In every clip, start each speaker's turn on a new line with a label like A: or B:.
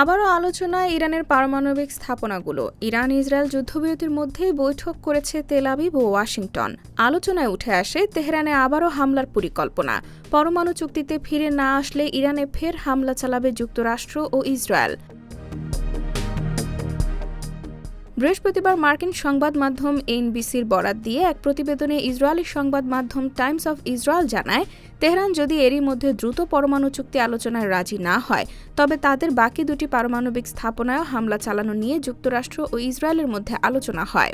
A: আবারও আলোচনায় ইরানের পারমাণবিক স্থাপনাগুলো। ইরান ইসরায়েল যুদ্ধবিরতির মধ্যেই বৈঠক করেছে তেলাবিব ও ওয়াশিংটন। আলোচনায় উঠে আসে, তেহরানে আবারও হামলার পরিকল্পনা। পরমাণু চুক্তিতে ফিরে না আসলে ইরানে ফের হামলা চালাবে যুক্তরাষ্ট্র ও ইসরায়েল। বৃহস্পতিবার মার্কিন সংবাদ মাধ্যম এনবিসির বরাত দিয়ে এক প্রতিবেদনে ইসরায়েলি সংবাদ মাধ্যম টাইমস অফ ইসরায়েল জানায়, তেহরান যদি এরই মধ্যে দ্রুত পরমাণু চুক্তি আলোচনায় রাজি না হয়, তবে তাদের বাকি দুটি পারমাণবিক স্থাপনায় হামলা চালানো নিয়ে যুক্তরাষ্ট্র ও ইসরায়েলের মধ্যে আলোচনা হয়।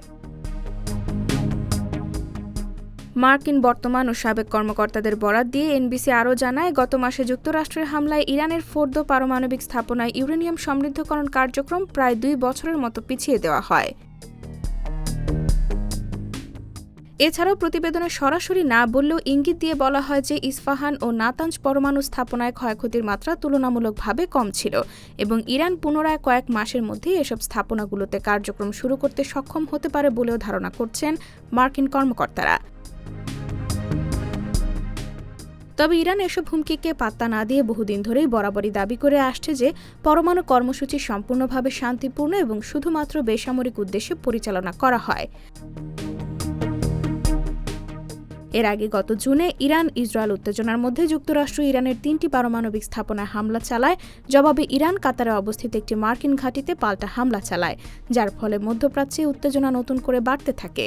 A: মার্কিন বর্তমান ও সাবেক কর্মকর্তাদের বরাত দিয়ে এনবিসি আরও জানায়, গত মাসে যুক্তরাষ্ট্রের হামলায় ইরানের ফোর্দো পারমাণবিক স্থাপনায় ইউরেনিয়াম সমৃদ্ধকরণ কার্যক্রম প্রায় দুই বছরের মতো পিছিয়ে দেওয়া হয়। এছাড়াও প্রতিবেদনে সরাসরি না বললেও ইঙ্গিত দিয়ে বলা হয় যে ইস্পাহান ও নাতাঞ্জ পরমাণু স্থাপনায় ক্ষয়ক্ষতির মাত্রা তুলনামূলকভাবে কম ছিল এবং ইরান পুনরায় কয়েক মাসের মধ্যেই এসব স্থাপনাগুলোতে কার্যক্রম শুরু করতে সক্ষম হতে পারে বলেও ধারণা করছেন মার্কিন কর্মকর্তারা। তবে ইরান এসব হুমকিকে পাত্তা না দিয়ে বহুদিন ধরেই বরাবরই দাবি করে আসছে যে, পরমাণু কর্মসূচি সম্পূর্ণভাবে শান্তিপূর্ণ এবং শুধুমাত্র বেসামরিক উদ্দেশ্যে পরিচালনা করা হয়। এর আগে গত জুনে ইরান ইসরায়েল উত্তেজনার মধ্যে যুক্তরাষ্ট্র ইরানের তিনটি পারমাণবিক স্থাপনায় হামলা চালায়। জবাবে ইরান কাতারে অবস্থিত একটি মার্কিন ঘাঁটিতে পাল্টা হামলা চালায়, যার ফলে মধ্যপ্রাচ্যে উত্তেজনা নতুন করে বাড়তে থাকে।